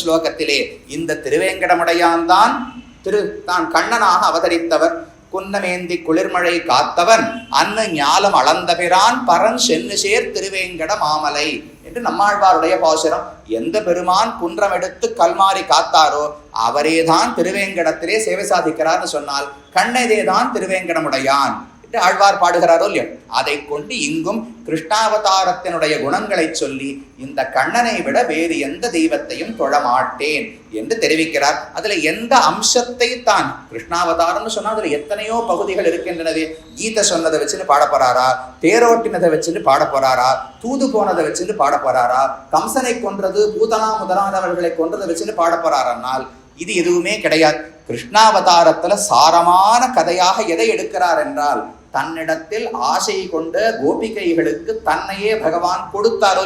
ஸ்லோகத்திலே இந்த திருவேங்கடமுடையான் தான் திரு தான் கண்ணனாக அவதரித்தவர். குன்னமேந்தி குளிர்மழை காத்தவன் அன்ன ஞாலம் அளந்தபிரான் பரன் சென்னு சேர் திருவேங்கட மாமலை என்று நம்மாழ்வாருடைய பாசுரம். எந்த பெருமான் குன்றம் எடுத்து கல்மாரி காத்தாரோ அவரேதான் திருவேங்கடத்திலே சேவை சாதிக்கிறார்னு சொன்னால் கண்ணதேதான் திருவேங்கடமுடையான். ஆழ்வார் பாடுகிறாரோ இல்லையோ? அதை கொண்டு இங்கும் கிருஷ்ணாவதாரத்தினுடைய குணங்களை சொல்லி இந்த கண்ணனை விட வேறு எந்த தெய்வத்தையும் தொழமாட்டேன் என்று தெரிவிக்கிறார். அதுல எந்த அம்சத்தை தான் கிருஷ்ணாவதாரம்னு சொன்னா அதுல எத்தனையோ பகுதிகள் இருக்கின்றனது கீதை சொன்னதை வச்சுன்னு பாட போறாரா? தேரோட்டினதை வச்சுன்னு பாட போறாரா? தூது போனதை வச்சுன்னு பாட போறாரா? கம்சனை கொன்றது பூதனா முதலானவர்களை கொன்றதை வச்சுன்னு பாட போறாரானால் இது எதுவுமே கிடையாது. கிருஷ்ணாவதாரத்துல சாரமான கதையாக எதை எடுக்கிறார் என்றால் தன்னிடத்தில் ஆசை கொண்ட கோபிகைகளுக்கு தன்னையே பகவான் கொடுத்தாரோ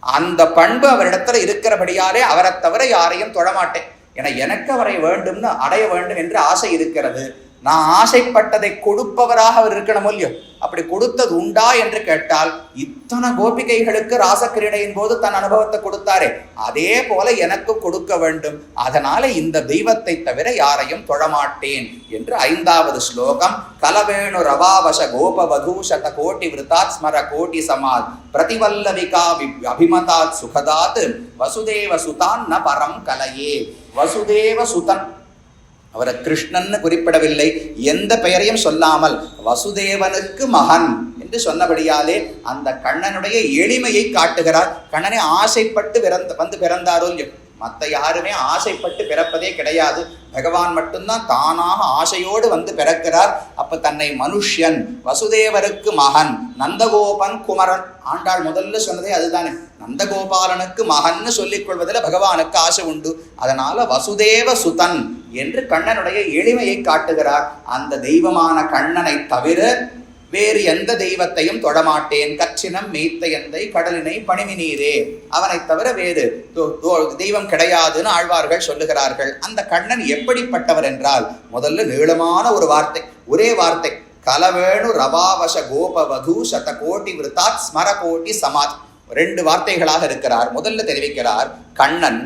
அந்த பண்பு அவரிடத்துல இருக்கிறபடியாலே அவரை தவிர யாரையும் தொழமாட்டேன். என எனக்கு அவரை வேண்டும்னு அடைய வேண்டும் என்று ஆசை இருக்கிறது. நான் ஆசைப்பட்டதை கொடுப்பவராக அவர் இருக்கணும் இல்லையோ? அப்படி கொடுத்தது உண்டா என்று கேட்டால் இத்தனை கோபிகைகளுக்கு ராசக்கிரீடையின் போது தன் அனுபவத்தை கொடுத்தாரே. அதே போல எனக்கு கொடுக்க வேண்டும். அதனால இந்த தெய்வத்தை தவிர யாரையும் தொழமாட்டேன் என்று ஐந்தாவது ஸ்லோகம் கலவேணு ரவாவச கோபவதூ சத கோட்டி விருத்தாத் ஸ்மர கோட்டி சமாத் பிரதிவல்லவிகா வி- அபிமதாத் சுகதாத் வசுதேவ சுதான் ந பரம் கலையே. வசுதேவ சுதன் அவரை கிருஷ்ணன்னு குறிப்பிடவில்லை. எந்த பெயரையும் சொல்லாமல் வசுதேவனுக்கு மகன் என்று சொன்னபடியாலே அந்த கண்ணனுடைய எளிமையை காட்டுகிறார். கண்ணனை ஆசைப்பட்டு பிறந்த வந்து பிறந்தாரோ மற்ற யாருமே ஆசைப்பட்டு பிறப்பதே கிடையாது. பகவான் மட்டும்தான் தானாக ஆசையோடு வந்து பிறக்கிறார். அப்ப தன்னை மனுஷ்யன் வசுதேவருக்கு மகன் நந்தகோபன் குமரன். ஆண்டாள் முதல்ல சொன்னதே அதுதானே. நந்தகோபாலனுக்கு மகன்னு சொல்லிக் கொள்வதில் பகவானுக்கு ஆசை உண்டு. அதனால வசுதேவ சுதன் என்று கண்ணனுடைய எளிமையை காட்டுகிறார். அந்த தெய்வமான கண்ணனை தவிர வேறு எந்த தெய்வத்தையும் தொடமாட்டேன். கச்சினம் மெய்த்தையந்தை எந்தை கடலினை பணிமி நீரே அவனை தவிர வேறு தெய்வம் கிடையாதுன்னு ஆழ்வார்கள் சொல்லுகிறார்கள். அந்த கண்ணன் எப்படிப்பட்டவர் என்றால் முதல்ல நீளமான ஒரு வார்த்தை ஒரே வார்த்தை. கலவேணு ரபாவச கோபவகு சத கோட்டி விருத்தாத் ஸ்மர கோட்டி சமாத். ரெண்டு வார்த்தைகளாக இருக்கிறார். முதல்ல தெரிவிக்கிறார் கண்ணன்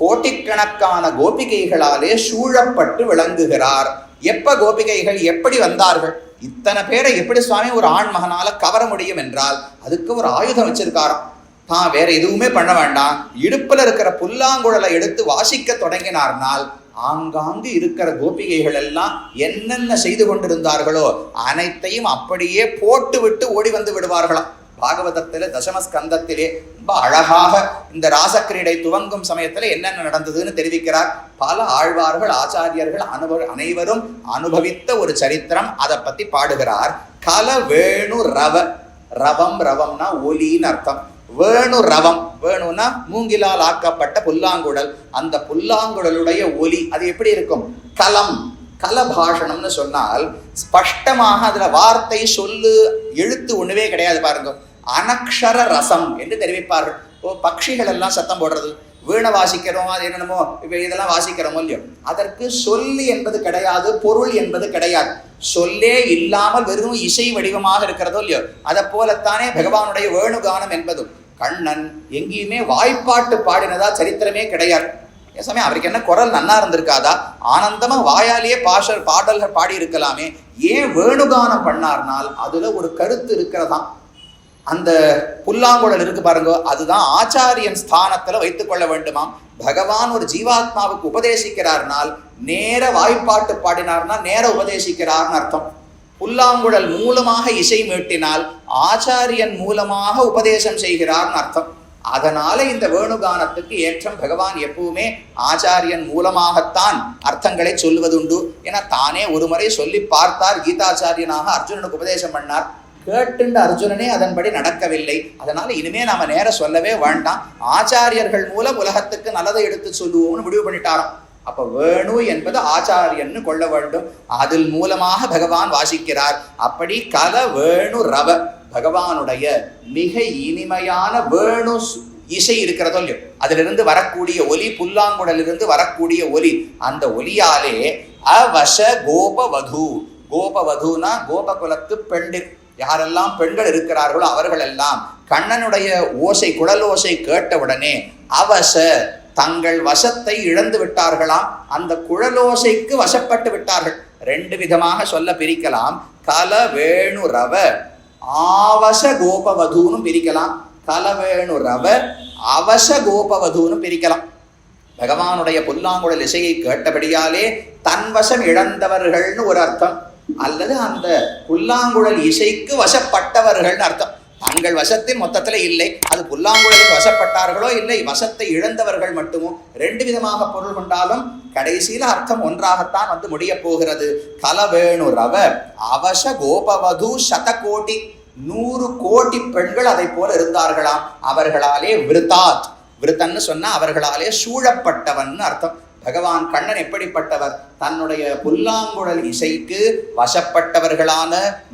கோட்டிக்கணக்கான கோபிகைகளாலே சூழப்பட்டு விளங்குகிறார். எப்ப கோபிகைகள் எப்படி வந்தார்கள்? இத்தனை பேரை எப்படி சுவாமி ஒரு ஆண் மகனால கவர முடியும் என்றால் அதுக்கு ஒரு ஆயுதம் வச்சிருக்காராம். தான் வேற எதுவுமே பண்ண வேண்டாம். இடுப்புல இருக்கிற புல்லாங்குழலை எடுத்து வாசிக்க தொடங்கினார்னால் ஆங்காங்கு இருக்கிற கோபிகைகள் எல்லாம் என்னென்ன செய்து கொண்டிருந்தார்களோ அனைத்தையும் அப்படியே போட்டு விட்டு ஓடி வந்து விடுவார்களாம். பாகவதத்திலே தசமஸ்கந்தத்திலே ரொம்ப அழகாக இந்த ராசக்கிரீடை துவங்கும் சமயத்துல என்னென்ன நடந்ததுன்னு தெரிவிக்கிறார். பல ஆழ்வார்கள் ஆச்சாரியர்கள் அனுபவ அனைவரும் அனுபவித்த ஒரு சரித்திரம் அதை பத்தி பாடுகிறார். கல வேணு ரவ ரவம் ரவம்னா ஒலின்னு அர்த்தம். வேணு ரவம் வேணும்னா மூங்கிலால் ஆக்கப்பட்ட புல்லாங்குழல். அந்த புல்லாங்குழலுடைய ஒலி அது எப்படி இருக்கும்? கலம் கலபாஷணம்னு சொன்னால் ஸ்பஷ்டமாக அதுல வார்த்தை சொல்லு எழுத்து ஒண்ணுவே கிடையாது பாருங்க. அனக்ஷர ரசம் என்று தெரிவிப்பார்கள். ஓ பட்சிகள் எல்லாம் சத்தம் போடுறது. வீணை வாசிக்கிறோம் அது என்னென்னமோ இதெல்லாம் வாசிக்கிறோமோ இல்லையோ. அதற்கு சொல்லி என்பது கிடையாது பொருள் என்பது கிடையாது. சொல்லே இல்லாமல் வெறும் இசை வடிவமாக இருக்கிறதோ இல்லையோ. அதை போலத்தானே பகவானுடைய வேணுகானம் என்பதும். கண்ணன் எங்கேயுமே வாய்ப்பாட்டு பாடினதா சரித்திரமே கிடையாது. ஏன் சமயம் அவருக்கு என்ன குரல் நன்னா இருந்திருக்காதா? ஆனந்தமா வாயாலேயே பாஷ பாடல்கள் பாடி இருக்கலாமே ஏன் வேணுகானம் பண்ணார்னால் அதுல ஒரு கருத்து இருக்கிறதாம். அந்த புல்லாங்குழல் இருக்கு பாருங்க அதுதான் ஆச்சாரியன் ஸ்தானத்துல வைத்துக் கொள்ள வேண்டுமாம். பகவான் ஒரு ஜீவாத்மாவுக்கு உபதேசிக்கிறார்னால் நேர வாய்ப்பாட்டு பாடினார்னா நேர உபதேசிக்கிறார்னு அர்த்தம். புல்லாங்குழல் மூலமாக இசை மீட்டினால் ஆச்சாரியன் மூலமாக உபதேசம் செய்கிறார்னு அர்த்தம். அதனால இந்த வேணுகானத்துக்கு ஏற்றம் பகவான் எப்பவுமே ஆச்சாரியன் மூலமாகத்தான் அர்த்தங்களை சொல்லுவதுண்டு. என தானே ஒரு முறை சொல்லி பார்த்தார் கீதாச்சாரியனாக அர்ஜுனனுக்கு உபதேசம் பண்ணார். கேட்டுண்டு அர்ஜுனனே அதன்படி நடக்கவில்லை. அதனால இனிமே நாம நேர சொல்லவே வேண்டாம். ஆச்சாரியர்கள் மூலம் உலகத்துக்கு நல்லதை எடுத்து சொல்லுவோம்னு முடிவு பண்ணிட்டாராம். அப்ப வேணு என்பது ஆச்சாரியன்னு கொள்ள வேண்டும். அதில் மூலமாக பகவான் வாசிக்கிறார். அப்படி கல வேணு ரவ. பகவானுடைய மிக இனிமையான வேணு சு- இசை இருக்கிறதோ இல்லையோ? அதிலிருந்து வரக்கூடிய ஒலி புல்லாங்குடலிருந்து வரக்கூடிய ஒலி. அந்த ஒலியாலே அவச கோபவது. கோபவதுனா கோபகுலத்து பெண்டிர். யாரெல்லாம் பெண்கள் இருக்கிறார்களோ அவர்கள் எல்லாம் கண்ணனுடைய ஓசை குடல் ஓசை கேட்டவுடனே அவச தங்கள் வசத்தை இழந்து விட்டார்களாம். அந்த குழலோசைக்கு வசப்பட்டு விட்டார்கள். ரெண்டு விதமாக சொல்ல பிரிக்கலாம். கல வேணு ரவ ஆவச கோபவதூன்னு பிரிக்கலாம். கலவேணு ரவ அவச கோபவதூன்னு பிரிக்கலாம். பகவானுடைய புல்லாங்குழல் இசையை கேட்டபடியாலே தன்வசம் இழந்தவர்கள்னு ஒரு அர்த்தம். அல்லது அந்த புல்லாங்குழல் இசைக்கு வசப்பட்டவர்கள்னு அர்த்தம். தங்கள் வசத்தின் மொத்தத்தில் இல்லை. அது புல்லாங்குழலுக்கு வசப்பட்டார்களோ இல்லை வசத்தை இழந்தவர்கள் மட்டுமோ? ரெண்டு விதமாக பொருள் கொண்டாலும் கடைசியில் அர்த்தம் ஒன்றாகத்தான் வந்து முடிய போகிறது. கலவேணு ரவ அவச கோபவது சதகோட்டி நூறு கோடி பெண்கள் அதை போல இருந்தார்களாம். அவர்களாலே விருத்தாத். விருத்தன்னு சொன்னா அவர்களாலே சூழப்பட்டவன் அர்த்தம். பகவான் கண்ணன் எப்படிப்பட்டவர்? தன்னுடைய புல்லாங்குழல் இசைக்கு வசப்பட்டவர்களான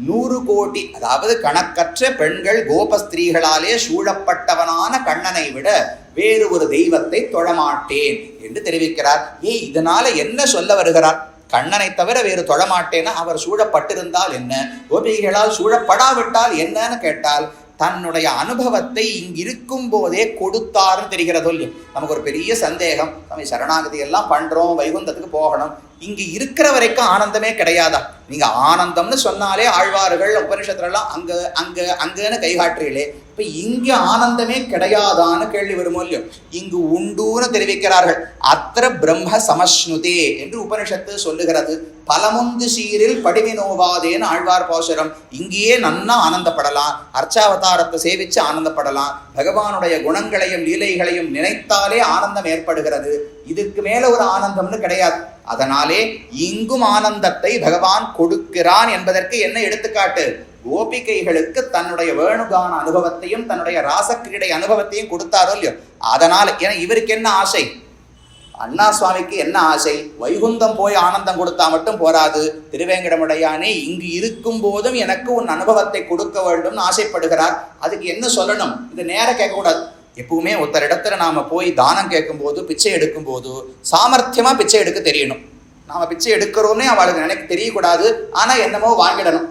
நூறு கோடி அதாவது கணக்கற்ற பெண்கள் கோபஸ்திரீகளாலே சூழப்பட்டவனான கண்ணனை விட வேறு ஒரு தெய்வத்தை தொழமாட்டேன் என்று தெரிவிக்கிறார். ஏய் இதனால என்ன சொல்ல வருகிறார்? கண்ணனை தவிர வேறு தொழமாட்டேன்னா அவர் சூழப்பட்டிருந்தால் என்ன? கோபிகைகளால் சூழப்படாவிட்டால் என்னன்னு கேட்டால் தன்னுடைய அனுபவத்தை இங்கிருக்கும் போதே கொடுத்தாருன்னு தெரிகிறதோ இல்லையோ? நமக்கு ஒரு பெரிய சந்தேகம். நம்ம சரணாகதி எல்லாம் பண்றோம் வைகுந்தத்துக்கு போகணும். இங்கே இருக்கிற வரைக்கும் ஆனந்தமே கிடையாதா? நீங்க ஆனந்தம்னு சொன்னாலே ஆழ்வார்கள் உபனிஷத்துலலாம் அங்கே அங்க அங்க அங்கன்னு கைகாட்டுறீங்களே இப்ப இங்க ஆனந்தமே கிடையாதான்னு கேள்வி வருமோ இல்லையோ? இங்கு உண்டுன்னு தெரிவிக்கிறார்கள். அத்திர பிரம்ம சமஸ்னுதே என்று உபனிஷத்து சொல்லுகிறது. பலமுந்து சீரில் படிவினோவாதேன்னு ஆழ்வார் பாசுரம் இங்கேயே நன்னா ஆனந்தப்படலாம் அர்ச்சாவதாரத்தை சேவிச்சு ஆனந்தப்படலாம் பகவானுடைய குணங்களையும் லீலைகளையும் நினைத்தாலே ஆனந்தம் ஏற்படுகிறது. இதுக்கு மேல ஒரு ஆனந்தம்னு கிடையாது. அதனாலே இங்கும் ஆனந்தத்தை பகவான் கொடுக்கிறான் என்பதற்கு என்ன எடுத்துக்காட்டு? கோபிகைகளுக்கு தன்னுடைய வேணுகான அனுபவத்தையும் தன்னுடைய ராசக்கிரீடை அனுபவத்தையும் கொடுத்தாரோ இல்லையோ? அதனால ஏன்னா இவருக்கு என்ன ஆசை? அண்ணா சுவாமிக்கு என்ன ஆசை? வைகுந்தம் போய் ஆனந்தம் கொடுத்தா மட்டும் போராது. திருவேங்கடமுடையானே இங்கு இருக்கும் போதும் எனக்கு உன் அனுபவத்தை கொடுக்க வேண்டும்னு ஆசைப்படுகிறார். அதுக்கு என்ன சொல்லணும்? இது நேரம் கேட்கக்கூடாது. எப்பவுமே ஒருத்தர் இடத்துல நாம் போய் தானம் கேட்கும்போது பிச்சை எடுக்கும்போது சாமர்த்தியமாக பிச்சை எடுக்க தெரியணும். நாம் பிச்சை எடுக்கிறோன்னே அவளுக்கு நினைக்க தெரியக்கூடாது. ஆனால் என்னமோ வாங்கிடணும்.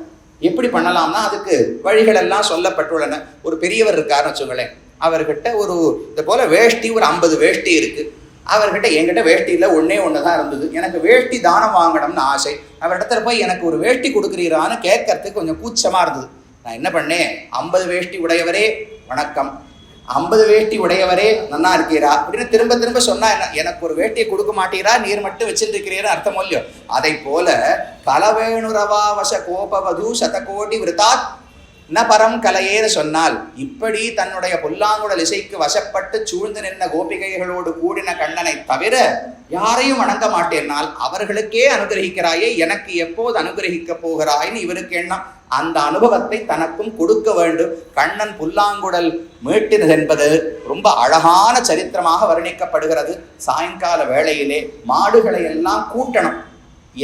எப்படி பண்ணலாம்னா அதுக்கு வழிகள் எல்லாம் சொல்லப்பட்டுள்ளன. ஒரு பெரியவர் இருக்காருன்னு வச்சுங்களேன் அவர்கிட்ட ஒரு இது போல் வேஷ்டி ஒரு ஐம்பது வேஷ்டி இருக்குது அவர்கிட்ட என்கிட்ட வேஷ்டி இல்லை ஒன்று தான் இருந்தது. எனக்கு வேஷ்டி தானம் வாங்கணும்னு ஆசை. அவரிடத்துல போய் எனக்கு ஒரு வேஷ்டி கொடுக்குறீரான்னு கேட்கறதுக்கு கொஞ்சம் கூச்சமாக இருந்தது. நான் என்ன பண்ணேன்? ஐம்பது வேஷ்டி உடையவரே வணக்கம். ஐம்பது வேட்டி உடையவரே நன்னா இருக்கீரா அப்படின்னு திரும்ப திரும்ப சொன்னா என்ன? எனக்கு ஒரு வேட்டியை கொடுக்க மாட்டீரா? நீர் மட்டும் வச்சிருக்கிறீரா அர்த்தம் இல்லையோ? அதை போல கலவேணுரவா வச கோபவது சதகோடி விருதாத் நபரம் கலையேன்னு சொன்னால் இப்படி தன்னுடைய புல்லாங்குடல் இசைக்கு வசப்பட்டு சூழ்ந்து நின்ற கோபிகைகளோடு கூடின கண்ணனை தவிர யாரையும் வணங்க மாட்டேனால் அவர்களுக்கே அனுகிரகிக்கிறாயே எனக்கு எப்போது அனுகிரகிக்க போகிறாய்ன்னு இவருக்கு எண்ணம். அந்த அனுபவத்தை தனக்கும் கொடுக்க வேண்டும். கண்ணன் புல்லாங்குடல் மீட்டினது என்பது ரொம்ப அழகான சரித்திரமாக வர்ணிக்கப்படுகிறது. சாயங்கால வேளையிலே மாடுகளை எல்லாம் கூட்டணும்.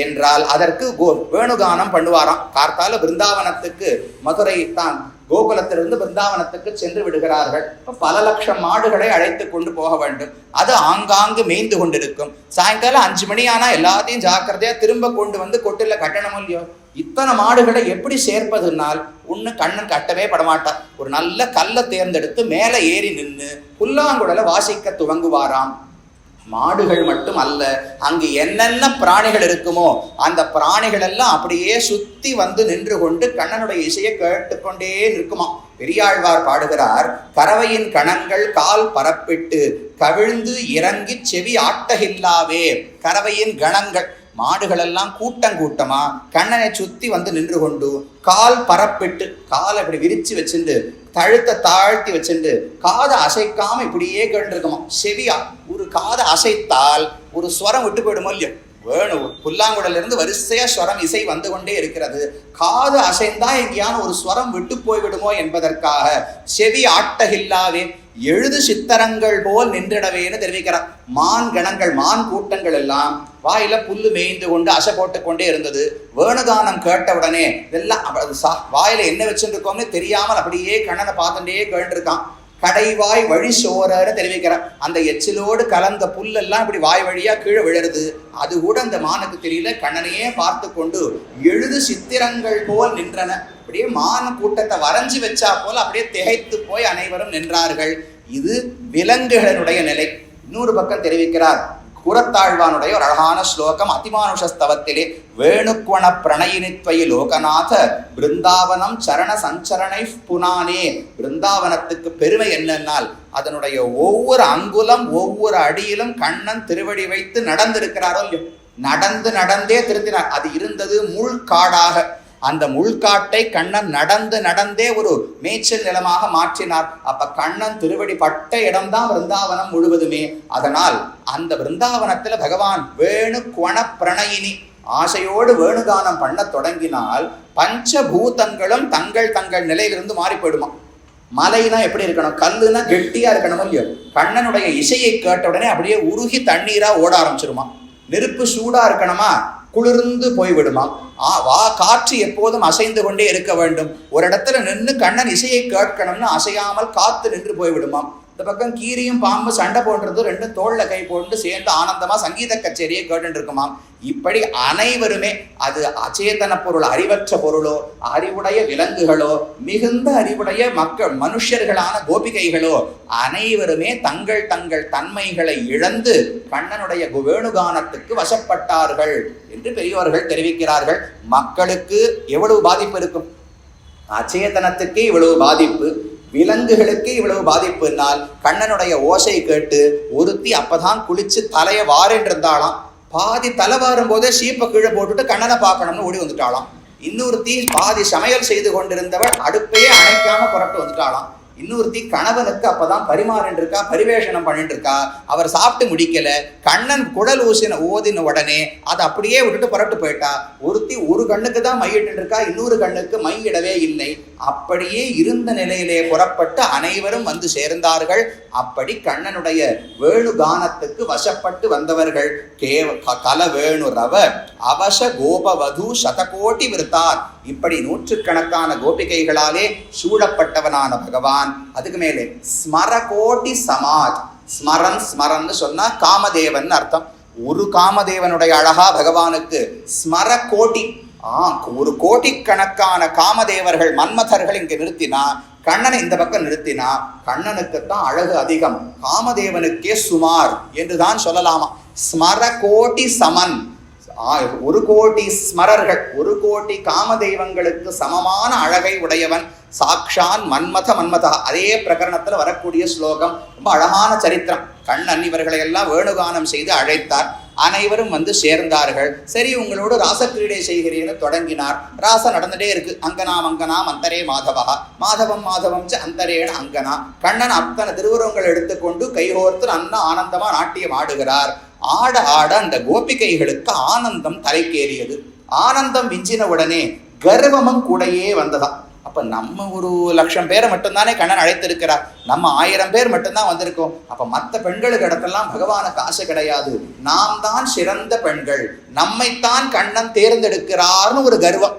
என்றால் அதற்கு கோ வேணுகானம் பண்ணுவாராம். கார்த்தால பிருந்தாவனத்துக்கு மதுரை தான் கோகுலத்திலிருந்து பிருந்தாவனத்துக்கு சென்று விடுகிறார்கள். பல லட்சம் மாடுகளை அழைத்து கொண்டு போக வேண்டும். அது ஆங்காங்கு மேய்ந்து கொண்டிருக்கும். சாயங்காலம் அஞ்சு மணி ஆனால் எல்லாத்தையும் ஜாக்கிரதையா திரும்ப கொண்டு வந்து கொட்டில கட்டணமும் இல்லையோ? இத்தனை மாடுகளை எப்படி சேர்ப்பதுனால் ஒன்று கண்ணன் கட்டவே படமாட்டார் ஒரு நல்ல கல்லை தேர்ந்தெடுத்து மேலே ஏறி நின்று புல்லாங்குழலை வாசிக்க துவங்குவாராம். மாடுகள் மட்டும் அல்ல அங்கு என்னென்ன பிராணிகள் இருக்குமோ அந்த பிராணிகள் எல்லாம் அப்படியே சுத்தி வந்து நின்று கொண்டு கண்ணனுடைய இசையை கேட்டுக்கொண்டே நிற்குமா பெரியாழ்வார் பாடுகிறார் பறவையின் கணங்கள் கால் பரப்பிட்டு கவிழ்ந்து இறங்கி செவி ஆட்டகில்லாவே கறவையின் கணங்கள் மாடுகள் எல்லாம் கூட்டம் கூட்டமா கண்ணனை சுத்தி வந்து நின்று கொண்டு கால் பரப்பிட்டு கால் அப்படி விரிச்சு வச்சுண்டு தழுத்த தாழ்த்தி வச்சுண்டு காதை அசைக்காம இப்படியே கேட்டுருக்குமா? செவியா? ஒரு காதை அசைத்தால் ஒரு ஸ்வரம் விட்டு போயிடுமோ இல்லையோ? வேணும். புல்லாங்குழல்ல இருந்து வரிசையா ஸ்வரம் இசை வந்து கொண்டே இருக்கிறது. காது அசைந்தா எங்கேயான ஒரு ஸ்வரம் விட்டு போய்விடுமோ என்பதற்காக செவி ஆட்டகில்லாவே எழுது சித்தரங்கள் போல் நின்றிடவேன்னு தெரிவிக்கிறார். மான் கணங்கள் மான் கூட்டங்கள் எல்லாம் வாயில புல்லு மேய்ந்து கொண்டு அசை போட்டு கொண்டே இருந்தது. வேணுதானம் கேட்டவுடனே இதெல்லாம் சா- வாயில என்ன வச்சுருக்கோம்னு தெரியாமல் அப்படியே கண்ணனை பார்த்துட்டே கேட்டுருக்கான். கடைவாய் வழி சோரன்னு தெரிவிக்கிறார் அந்த எச்சிலோடு கலந்த புல்லெல்லாம் இப்படி வாய் வழியா கீழே விழருது. அது கூட அந்த மானுக்கு தெரியல. கண்ணனையே பார்த்து கொண்டு எழுது சித்திரங்கள் போல் நின்றன. அப்படியே மான கூட்டத்தை வரைஞ்சி வச்சா போல அப்படியே திகைத்து போய் அனைவரும் நின்றார்கள். இது விலங்குகளினுடைய நிலை. இன்னொரு பக்கம் தெரிவிக்கிறார். கூறத்தாழ்வானுடைய ஒரு அழகான ஸ்லோகம் அதிமானுஷஸ்தவத்திலே ஸ்தவத்திலே வேணுக்குவன பிரணயினித்வயி லோகநாத பிருந்தாவனம் சரண சஞ்சரணை புனானே. பிருந்தாவனத்துக்கு பெருமை என்னென்னால் அதனுடைய ஒவ்வொரு அங்குலம் ஒவ்வொரு அடியிலும் கண்ணன் திருவடி வைத்து நடந்திருக்கிறாரோ இல்லையோ? நடந்து நடந்தே திருத்தினார் அது இருந்தது முள்காடாக அந்த முள்காட்டை கண்ணன் நடந்து நடந்தே ஒரு மேய்ச்சல் நிலமாக மாற்றினார். அப்ப கண்ணன் திருவடி பட்ட இடம்தான் பிருந்தாவனம் முழுவதுமே. அதனால் அந்த பிருந்தாவனத்தில் பகவான் வேணு குண பிரணயினி ஆசையோடு வேணுகானம் பண்ண தொடங்கினால் பஞ்சபூதங்களும் தங்கள் தங்கள் நிலையிலிருந்து மாறி போயிடுமா? மலைனா எப்படி இருக்கணும்? கல்லுனா கெட்டியா இருக்கணும் இல்லையோ? கண்ணனுடைய இசையை கேட்ட உடனே அப்படியே உருகி தண்ணீரா ஓட ஆரம்பிச்சிருமா? நெருப்பு சூடா இருக்கணுமா? குளிர்ந்து போய்விடுமா? ஆ வா காற்று எப்போதும் அசைந்து கொண்டே இருக்க வேண்டும். ஒரு இடத்துல நின்று கண்ணன் இசையை கேட்கணும்னு அசையாமல் காத்து நின்று போய்விடுமாம் இந்த பக்கம் கீரியும் பாம்பு சண்டை போன்றது ரெண்டும் தோளில் கை போட்டு சேர்ந்து ஆனந்தமாக சங்கீத கச்சேரியை கேட்டு இருக்குமாம் இப்படி அனைவருமே அது அச்சேதன பொருள் அறிவற்ற பொருளோ அறிவுடைய விலங்குகளோ மிகுந்த அறிவுடைய மக்கள் மனுஷர்களான கோபிகைகளோ அனைவருமே தங்கள் தங்கள் தன்மைகளை இழந்து கண்ணனுடைய வேணுகானத்துக்கு வசப்பட்டார்கள் என்று பெரியவர்கள் தெரிவிக்கிறார்கள். மக்களுக்கு எவ்வளவு பாதிப்பு இருக்கும்? அச்சேதனத்துக்கு இவ்வளவு பாதிப்பு. விலங்குகளுக்கு இவ்வளவு பாதிப்புனால் கண்ணனுடைய ஓசை கேட்டு ஒருத்தி அப்பதான் குளிச்சு தலையை வாரின்றிருந்தாலாம் பாதி தலை வாரும் போதே சீப்பை கீழே போட்டுட்டு கண்ணனை பார்க்கணும்னு ஓடி வந்துட்டாளாம். இன்னொருத்தி பாதி சமையல் செய்து கொண்டிருந்தவள் அடுப்பையே அணைக்காம புறப்பட்டு வந்துட்டாளாம். இன்னொருத்தி கணவனுக்கு அப்பதான் பரிமாறின்னு இருக்கா பரிவேஷனம் பண்ணிட்டு இருக்கா அவர் சாப்பிட்டு முடிக்கல கண்ணன் குடல் ஊசின ஓதின உடனே அதை அப்படியே விட்டுட்டு புறப்பட்டு போயிட்டா. ஒருத்தி ஒரு கண்ணுக்கு தான் மையிட்டு இருக்கா இன்னொரு கண்ணுக்கு மையிடவே இல்லை. அப்படியே இருந்த நிலையிலே புறப்பட்டு அனைவரும் வந்து சேர்ந்தார்கள். அப்படி கண்ணனுடைய வேணுகானத்துக்கு வசப்பட்டு வந்தவர்கள் கேவ க- கல வேணு ரவ அவச கோபவது சதகோட்டி விருத்தார். இப்படி நூற்றுக்கணக்கான கோபிகைகளாலே சூழப்பட்டவனான பகவான். அதுக்கு மேலே ஸ்மரகோட்டி சமாஜ். ஸ்மரன் ஸ்மரன்னு சொன்னா காமதேவன் அர்த்தம். ஒரு காமதேவனுடைய அழகா பகவானுக்கு ஸ்மர கோட்டி ஆ ஒரு கோட்டிக்கணக்கான காமதேவர்கள் மன்மதர்கள் இங்கு நிறுத்தினா கண்ணனை இந்த பக்கம் நிறுத்தினா கண்ணனுக்குத்தான் அழகு அதிகம். காமதேவனுக்கே சுமார். என்றுதான் சொல்லலாமா? ஸ்மர கோட்டி சமன். ஒரு கோடி ஸ்மரர்கள் ஒரு கோடி காம தெய்வங்களுக்கு சமமான அழகை உடையவன் சாக்ஷான் மன்மத மன்மதா. அதே பிரகரணத்துல வரக்கூடிய ஸ்லோகம் ரொம்ப அழகான சரித்திரம். கண்ணன் இவர்களை எல்லாம் வேணுகானம் செய்து அழைத்தார். அனைவரும் வந்து சேர்ந்தார்கள். சரி உங்களோடு ராசக்கிரீடை செய்கிறேன்னு தொடங்கினார். ராச நடந்துட்டே இருக்கு. அங்கனா அங்கனாம் அந்தரே மாதவா. மாதவம் மாதவம் ச அந்தரேன அங்கனா. கண்ணன் அத்தனை திருவுருவங்கள் எடுத்துக்கொண்டு கைகோர்த்து அன்ன ஆனந்தமா நாட்டியம் ஆடுகிறார். ஆட ஆட அந்த கோபிகைகளுக்கு ஆனந்தம் தலைக்கேறியது. ஆனந்தம் விஞ்சின உடனே கர்வமும் கூடையே வந்ததாம் அப்ப நம்ம ஒரு லட்சம் பேரை மட்டும்தானே கண்ணன் அழைத்திருக்கிறார். நம்ம ஆயிரம் பேர் மட்டும்தான் வந்திருக்கோம். அப்ப மற்ற பெண்களுக்கு இடத்தெல்லாம் பகவானுக்கு ஆசை கிடையாது. நாம் தான் சிறந்த பெண்கள். நம்மைத்தான் கண்ணன் தேர்ந்தெடுக்கிறார்னு ஒரு கர்வம்.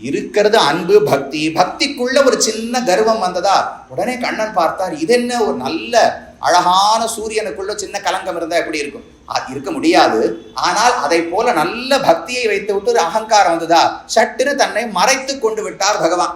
இருக்கிறது அன்பு பக்தி. பக்திக்குள்ள ஒரு சின்ன கர்வம் வந்ததா? உடனே கண்ணன் பார்த்தார் இது என்ன? ஒரு நல்ல அழகான சூரியனுக்குள்ள சின்ன கலங்கம் இருந்தால் எப்படி இருக்கும்? அது இருக்க முடியாது. ஆனால் அதை போல நல்ல பக்தியை வைத்து விட்டு ஒரு அகங்காரம் வந்ததா? சட்டுன்னு தன்னை மறைத்து கொண்டு விட்டார் பகவான்.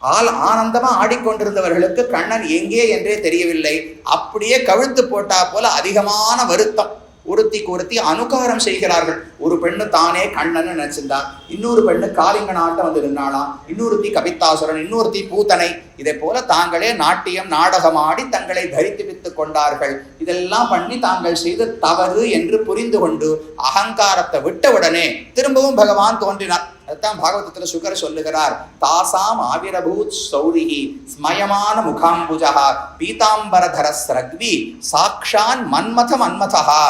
ஆள் ஆனந்தமா ஆடிக்கொண்டிருந்தவர்களுக்கு கண்ணன் எங்கே என்றே தெரியவில்லை. அப்படியே கவிழ்த்து போட்டா போல அதிகமான வருத்தம். ஒருத்திக்கு ஒருத்தி அனுகாரம் செய்கிறார்கள். ஒரு பெண்ணு தானே கண்ணன்னு நினைச்சிருந்தா. இன்னொரு பெண்ணு காளிங்கனாட்டம் வந்து நின்னாளாம். இன்னொருத்தி கவிதாசுரன் இன்னொருத்தி பூத்தனை இதை போல தாங்களே நாட்டியம் நாடகமாடி தங்களை தரித்து வித்துக் கொண்டார்கள். இதெல்லாம் பண்ணி தாங்கள் செய்த தவறு என்று புரிந்து கொண்டு அகங்காரத்தை விட்டவுடனே திரும்பவும் பகவான் தோன்றினார். அதுதான் பாகவதத்துல சுகர் சொல்லுகிறார். தாசாம் ஆவிரபூத் சௌரிஹி ஸ்மயமான முகாம்புஜா பீதாம்பரதர ஸ்ரக்வி சாக்ஷான் மன்மத மன்மதா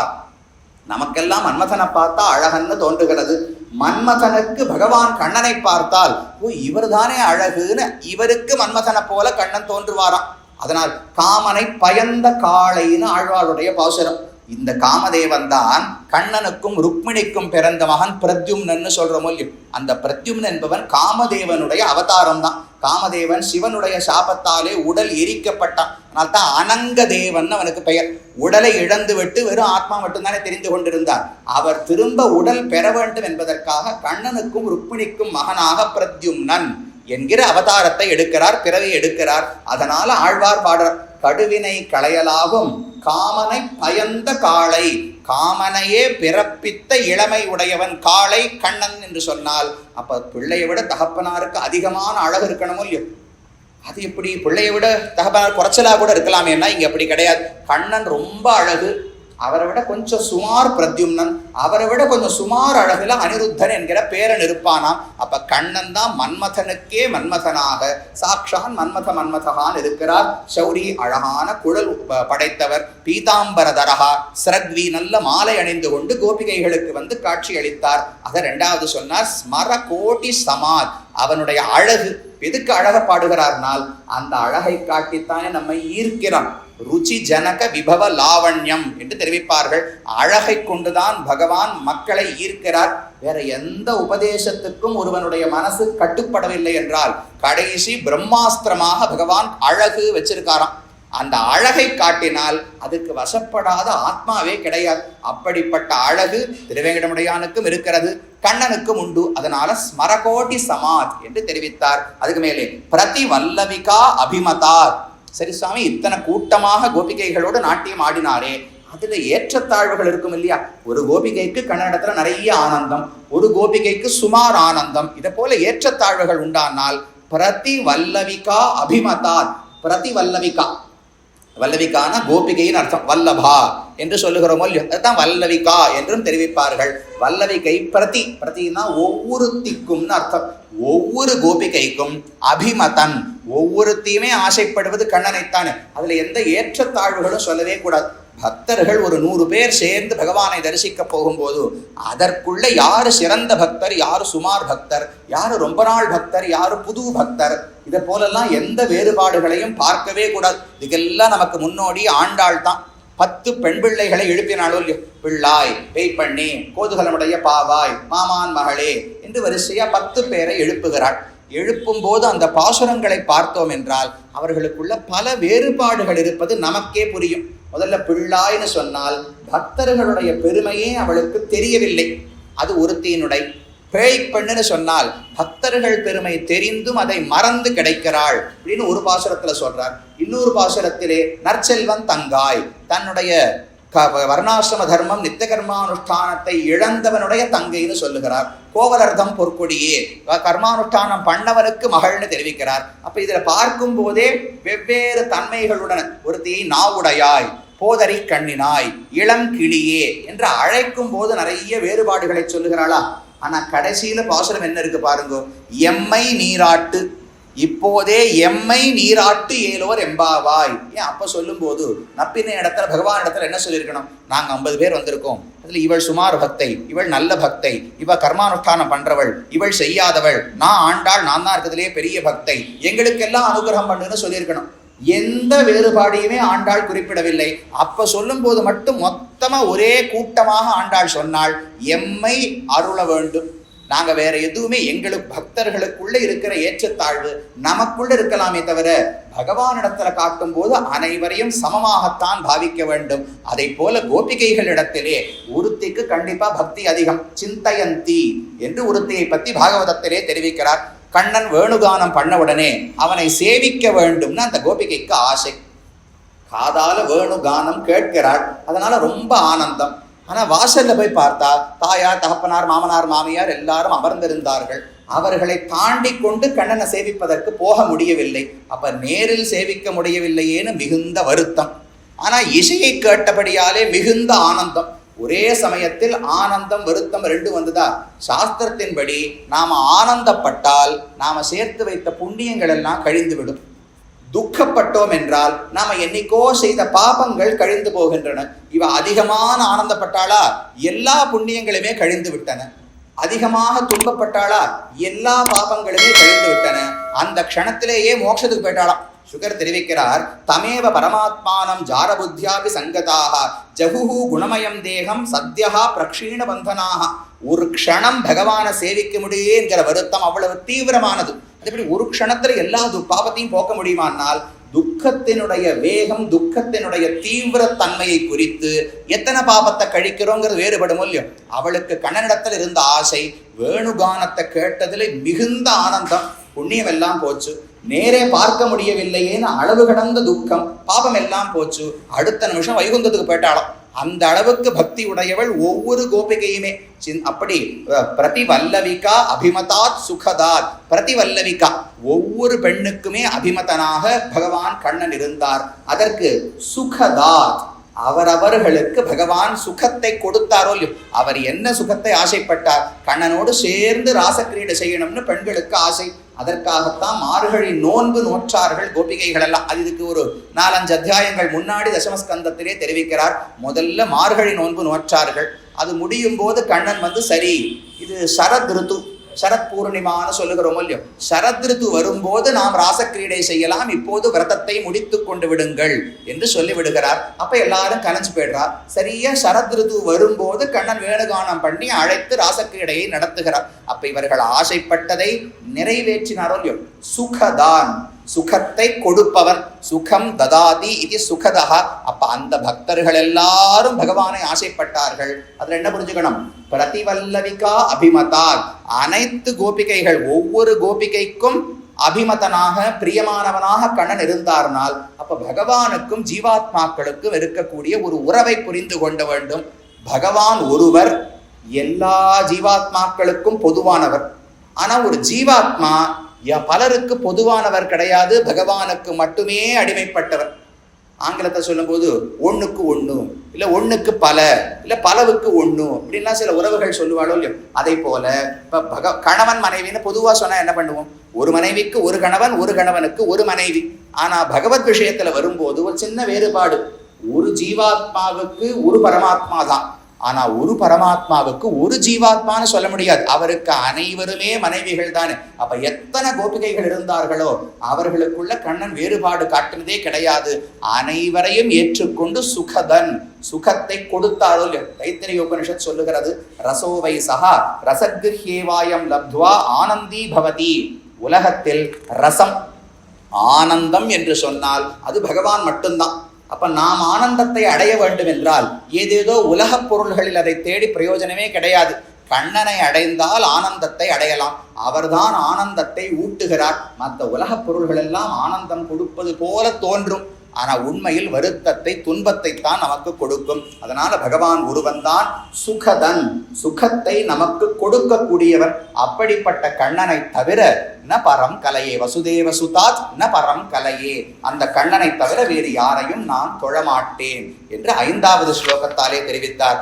நமக்கெல்லாம் மன்மதனை பார்த்தா அழகன்னு தோன்றுகிறது. மன்மதனுக்கு பகவான் கண்ணனை பார்த்தால் ஓ இவர் தானே அழகுன்னு இவருக்கு மன்மதனை போல கண்ணன் தோன்றுவாராம். அதனால் காமனை பயந்த காளைன்னு ஆழ்வாருடைய பாசுரம். இந்த காமதேவன் தான் கண்ணனுக்கும் ருக்மிணிக்கும் பிறந்த மகன் பிரத்யும்னன்னு சொல்றோம் இல்லையோ அந்த பிரத்யும்னன் என்பவன் காமதேவனுடைய அவதாரம் தான் காமதேவன் சிவனுடைய சாபத்தாலே உடல் எரிக்கப்பட்டான். அதனால் தான் அனங்க தேவன் அவனுக்கு பெயர். உடலை இழந்து விட்டு வெறும் ஆத்மா மட்டும்தானே தெரிந்து கொண்டிருந்தார். அவர் திரும்ப உடல் பெற வேண்டும் என்பதற்காக கண்ணனுக்கும் ருக்மிணிக்கும் மகனாக பிரத்யும்னன் என்கிற அவதாரத்தை எடுக்கிறார் பிறவி எடுக்கிறார். அதனால ஆழ்வார் பாடுறார் கடுவினை களையலாகும் காமனை பயந்த காளை காமனையே பிறப்பித்த இளமை உடையவன் காளை கண்ணன் என்று சொன்னால் அப்போ பிள்ளையை விட தகப்பனாருக்கு அதிகமான அழகு இருக்கணுமோ இல்லையோ? அது எப்படி? பிள்ளையை விட தகப்பனார் குறைச்சலாக கூட இருக்கலாமேன்னா இங்கே அப்படி கிடையாது. கண்ணன் ரொம்ப அழகு அவரை விட கொஞ்சம் சுமார் பிரத்யும்னன் அவரை விட கொஞ்சம் சுமார் அழகுல அனிருத்தன் என்கிற பேரன் இருப்பானாம். அப்ப கண்ணன் தான் மன்மதனுக்கே மன்மதனாக சாக்ஷான் மன்மத மன்மதகான் இருக்கிறார். சௌரி அழகான குழல் படைத்தவர். பீதாம்பரதரகா சிரக்வி நல்ல மாலை அணிந்து கொண்டு கோபிகைகளுக்கு வந்து காட்சி அளித்தார். அதை ரெண்டாவது சொன்னார் ஸ்மர கோட்டி சமாத். அவனுடைய அழகு எதுக்கு அழக பாடுகிறார்னால் அந்த அழகை காட்டித்தானே நம்மை ஈர்க்கிறான். ருச்சி ஜனக விபவ லாவண்யம் என்று தெரிவிப்பார்கள். அழகை கொண்டுதான் பகவான் மக்களை ஈர்க்கிறார். வேற எந்த உபதேசத்துக்கும் ஒருவனுடைய மனசு கட்டுப்படவில்லை என்றால் கடைசி பிரம்மாஸ்திரமாக பகவான் அழகு வச்சிருக்காராம். அந்த அழகை காட்டினால் அதுக்கு வசப்படாத ஆத்மாவே கிடையாது. அப்படிப்பட்ட அழகு திருவேங்கடமுடையானுக்கும் இருக்கிறது கண்ணனுக்கும் உண்டு. அதனால ஸ்மரகோட்டி சமாத் என்று தெரிவித்தார். அதுக்கு மேலே பிரதி வல்லவிகா அபிமதார் சரி சுவாமி இத்தனை கூட்டமாக கோபிகைகளோடு நாட்டியம் ஆடினாரே. அதுல ஏற்றத்தாழ்வுகள் இருக்கும் இல்லையா? ஒரு கோபிகைக்கு கன்னடத்துல நிறைய ஆனந்தம் ஒரு கோபிகைக்கு சுமார் ஆனந்தம். இதை போல ஏற்றத்தாழ்வுகள் உண்டானால் பிரதி வல்லவிகா அபிமதாத். பிரதி வல்லவிகா வல்லவிக்கான கோபிகையின் அர்த்தம். வல்லபா என்று சொல்லுகிறோமோ அதுதான் வல்லவிகா என்றும் தெரிவிப்பார்கள். வல்லவிகை பிரதி. பிரதினா ஒவ்வொருத்திக்கும்னு அர்த்தம். ஒவ்வொரு கோபிகைக்கும் அபிமதன் ஒவ்வொருத்தையுமே ஆசைப்படுவது கண்ணனைத்தானே. அதுல எந்த ஏற்றத்தாழ்வுகளும் சொல்லவே கூடாது. பக்தர்கள் ஒரு நூறு பேர் சேர்ந்து பகவானை தரிசிக்க போகும்போது அதற்குள்ள யாரு சிறந்த பக்தர் யாரு சுமார் பக்தர் யாரு ரொம்ப நாள் பக்தர் யாரு புது பக்தர் இதை போலெல்லாம் எந்த வேறுபாடுகளையும் பார்க்கவே கூடாது. இதுக்கெல்லாம் நமக்கு முன்னோடி ஆண்டாள் தான் பத்து பெண் பிள்ளைகளை எழுப்பினாலும் இல்லையோ பிள்ளாய் பேய் பண்ணி கோதுகலமுடைய பாவாய் மாமான் மகளே என்று வரிசையா பத்து பேரை எழுப்புகிறாள். எழுப்பும் போது அந்த பாசுரங்களை பார்த்தோம் என்றால் அவர்களுக்குள்ள பல வேறுபாடுகள் இருப்பது நமக்கே புரியும். முதல்ல பிள்ளாய்னு சொன்னால் பக்தர்களுடைய பெருமையே அவளுக்கு தெரியவில்லை. அது ஒருத்தியினுடைய பேய் பெண்ணுன்னு சொன்னால் பக்தர்கள் பெருமை தெரிந்தும் அதை மறந்து கிடைக்கிறாள் அப்படின்னு ஒரு பாசுரத்துல சொல்றார். இன்னொரு பாசுரத்திலே நற்செல்வன் தங்காய். தன்னுடைய க- வர்ணாசிரம தர்மம் நித்த கர்மானுஷ்டானத்தை இழந்தவனுடைய தங்கைன்னு சொல்லுகிறார். கோவலர்தம் பொற்கொடியே கர்மானுஷ்டானம் பண்ணவனுக்கு மகள்னு தெரிவிக்கிறார். அப்ப இதுல பார்க்கும் போதே வெவ்வேறு தன்மைகளுடன் ஒருத்தியை நாவுடையாய் போதரி கண்ணினாய் இளம் கிளியே என்று அழைக்கும் போது நிறைய வேறுபாடுகளை சொல்லுகிறாளா? ஆனா கடைசியில பாசுரம் என்ன இருக்கு பாருங்க. எம்மை நீராட்டு. இப்போதே எம்மை நீராட்டு ஏலோர் எம்பாவாய். ஏன் அப்ப சொல்லும்போது நப்பின இடத்துல பகவான் இடத்துல என்ன சொல்லியிருக்கணும்? நாங்க ஐம்பது பேர் வந்திருக்கோம். அதுல இவள் சுமார் பக்தை இவள் நல்ல பக்தை இவ கர்மானுஷ்டானம் பண்றவள் இவள் செய்யாதவள். நான் ஆண்டாள் நான் தான் இருக்கிறதுலே பெரிய பக்தை. எங்களுக்கெல்லாம் அனுகிரகம் பண்ணுன்னு சொல்லியிருக்கணும். எந்த வேறுபாடையுமே ஆண்டாள் குறிப்பிடவில்லை. அப்ப சொல்லும்போது மட்டும் மொத்தமா ஒரே கூட்டமாக ஆண்டாள் சொன்னாள் எம்மை அருள வேண்டும். நாங்க வேற எதுவுமே எங்களுக்கு பக்தர்களுக்குள்ள இருக்கிற ஏற்றத்தாழ்வு நமக்குள்ள இருக்கலாமே தவிர பகவானிடத்துல காட்டும் போது அனைவரையும் சமமாகத்தான் பாவிக்க வேண்டும். அதை போல கோபிகைகளிடத்திலே ஒருத்திக்கு கண்டிப்பா பக்தி அதிகம். சிந்தயந்தி என்று ஒருத்தியை பத்தி பாகவதத்திலே தெரிவிக்கிறார். கண்ணன் வேணுகானம் பண்ண உடனே அவனை சேவிக்க வேண்டும்னு அந்த கோபிகைக்கு ஆசை. காதால வேணுகானம் கேட்கிறாள். அதனால ரொம்ப ஆனந்தம். ஆனால் வாசல்ல போய் பார்த்தா தாயார் தகப்பனார் மாமனார் மாமியார் எல்லாரும் அமர்ந்திருந்தார்கள். அவர்களை தாண்டி கொண்டு கண்ணனை சேவிப்பதற்கு போக முடியவில்லை. அப்ப நேரில் சேவிக்க முடியவில்லையேன்னு மிகுந்த வருத்தம். ஆனால் இசையை கேட்டபடியாலே மிகுந்த ஆனந்தம். ஒரே சமயத்தில் ஆனந்தம் வருத்தம் ரெண்டு வந்ததா? சாஸ்திரத்தின்படி நாம் ஆனந்தப்பட்டால் நாம் சேர்த்து வைத்த புண்ணியங்கள் எல்லாம் கழிந்துவிடும். துக்கப்பட்டோம் என்றால் நாம் என்னைக்கோ செய்த பாபங்கள் கழிந்து போகின்றன. இவ அதிகமான ஆனந்தப்பட்டாளா? எல்லா புண்ணியங்களுமே கழிந்து விட்டன. அதிகமாக துன்பப்பட்டாளா எல்லா பாபங்களுமே கழிந்து விட்டன. அந்த க்ஷணத்திலேயே மோட்சத்துக்கு போயிட்டாளாம். சுகர் தெரிவிக்கிறார். தமேவ பரமாத்மானம் ஜாரபுத்தியாபி சங்கதாக ஜகுஹு குணமயம் தேகம் சத்யஹா பிரக்ஷீண பந்தனாக ஒரு க்ஷணம் பகவானை சேவிக்க முடியேங்கிற வருத்தம் அவ்வளவு தீவிரமானது. அதேபடி ஒரு க்ஷணத்துல எல்லா து போக்க முடியுமானால் துக்கத்தினுடைய வேகம் துக்கத்தினுடைய தீவிரத்தன்மையை குறித்து எத்தனை பாபத்தை கழிக்கிறோங்கிறது வேறுபடும் இல்லையோ? அவளுக்கு கண்ணனிடத்தில் இருந்த ஆசை வேணுகானத்தை கேட்டதில் மிகுந்த ஆனந்தம் புண்ணியம் எல்லாம் போச்சு. நேரே பார்க்க முடியவில்லையேன்னு அளவு கடந்த துக்கம். பாபம் எல்லாம் போச்சு. அடுத்த நிமிஷம் வைகுந்தத்துக்கு போயிட்டாலும் அந்த அளவுக்கு பக்தி உடையவள் ஒவ்வொரு கோபிகையுமே. சின்- அப்படி பிரதி பிரதிவல்லவிகா அபிமதாத் சுகதாத். பிரதிவல்லவிகா ஒவ்வொரு பெண்ணுக்குமே அபிமதனாக பகவான் கண்ணன் இருந்தார். அதற்கு சுகதாத். அவரவர்களுக்கு பகவான் சுகத்தை கொடுத்தாரோ இல்லையோ. அவர் என்ன சுகத்தை ஆசைப்பட்டார்? கண்ணனோடு சேர்ந்து ராசக்கிரீடு செய்யணும்னு பெண்களுக்கு ஆசை. அதற்காகத்தான் மார்கழி நோன்பு நோற்றார்கள் கோபிகைகள் எல்லாம் அது இதுக்கு ஒரு நாலஞ்சு அத்தியாயங்கள் முன்னாடி தசமஸ்கந்தத்திலே தெரிவிக்கிறார். முதல்ல மார்கழி நோன்பு நோற்றார்கள். அது முடியும் போது கண்ணன் வந்து சரி இது சரத் ரித்து சரத் பூர்ணிமான்னு சொல்லுகிறோம் இல்லையோ? சரத் ரித்து வரும்போது நாம் ராசக்கிரீடை செய்யலாம். இப்போது விரதத்தை முடித்து கொண்டு விடுங்கள் என்று சொல்லி விடுகிறார் அப்ப எல்லாரும் கலைஞ்சு போயிடுறார். சரியா சரத் ரித்து வரும்போது கண்ணன் வேணுகானம் பண்ணி அழைத்து ராசக்கிரீடையை நடத்துகிறார். அப்ப இவர்கள் ஆசைப்பட்டதை நிறைவேற்றினாரோ இல்லையோ? சுகதான். சுகத்தை கொடுப்பவன் சுகம் ததாதி இது சுகதா அப்ப அந்த பக்தர்கள் எல்லாரும் பகவானை ஆசைப்பட்டார்கள். அதுல என்ன புரிஞ்சுக்கணும்? பிரதிவல்லவிகா அபிமதால் அனைத்து கோபிகைகள் ஒவ்வொரு கோபிகைக்கும் அபிமதனாக பிரியமானவனாக கண்ணன் இருந்தார்னால் அப்ப பகவானுக்கும் ஜீவாத்மாக்களுக்கும் இருக்கக்கூடிய ஒரு உறவை புரிந்து கொண்ட வேண்டும். பகவான் ஒருவர் எல்லா ஜீவாத்மாக்களுக்கும் பொதுவானவர். ஆனா ஒரு ஜீவாத்மா பலருக்கு பொதுவானவர் கிடையாது பகவானுக்கு மட்டுமே அடிமைப்பட்டவர். ஆங்கிலத்தை சொல்லும்போது ஒண்ணுக்கு ஒண்ணு இல்ல ஒண்ணுக்கு பல இல்ல பலவுக்கு ஒண்ணு அப்படின்லாம் சில உறவுகள் சொல்லுவாளோ இல்லையோ. அதே போல இப்ப பக கணவன் மனைவின்னு பொதுவா சொன்னா என்ன பண்ணுவோம்? ஒரு மனைவிக்கு ஒரு கணவன் ஒரு கணவனுக்கு ஒரு மனைவி. ஆனா பகவத் விஷயத்துல வரும்போது ஒரு சின்ன வேறுபாடு. ஒரு ஜீவாத்மாவுக்கு ஒரு பரமாத்மா தான். ஆனா ஒரு பரமாத்மாவுக்கு ஒரு ஜீவாத்மான்னு சொல்ல முடியாது. அவருக்கு அனைவருமே மனைவிகள் தானே. அப்ப எத்தனை கோபிகைகள் இருந்தார்களோ அவர்களுக்குள்ள கண்ணன் வேறுபாடு காட்டுனதே கிடையாது. அனைவரையும் ஏற்றுக்கொண்டு சுகதன் சுகத்தை கொடுத்தாரோ இல்லையோ தைத்திரிய உபனிஷத் சொல்லுகிறது. ரசோவை சகா ரசகிருஹேவாயம் லப்துவா ஆனந்தி பவதி. உலகத்தில் ரசம் ஆனந்தம் என்று சொன்னால் அது பகவான் மட்டும்தான். அப்ப நாம் ஆனந்தத்தை அடைய வேண்டும் என்றால் ஏதேதோ உலகப் பொருள்களில் அதை தேடி பிரயோஜனமே கிடையாது. கண்ணனை அடைந்தால் ஆனந்தத்தை அடையலாம். அவர்தான் ஆனந்தத்தை ஊட்டுகிறார். மற்ற உலகப் பொருள்கள் எல்லாம் ஆனந்தம் கொடுப்பது போல தோன்றும். ஆனா உண்மையில் வருத்தத்தை துன்பத்தை தான் நமக்கு கொடுக்கும். அதனால பகவான் ஒருவன்தான் சுகதன். சுகத்தை நமக்கு கொடுக்கக்கூடியவன் அப்படிப்பட்ட கண்ணனை தவிர ந பரம் கலையே வசுதேவ சுதாத் ந பரம் கலையே. அந்த கண்ணனை தவிர வேறு யாரையும் நான் தொழமாட்டேன் என்று ஐந்தாவது ஸ்லோகத்தாலே தெரிவித்தார்.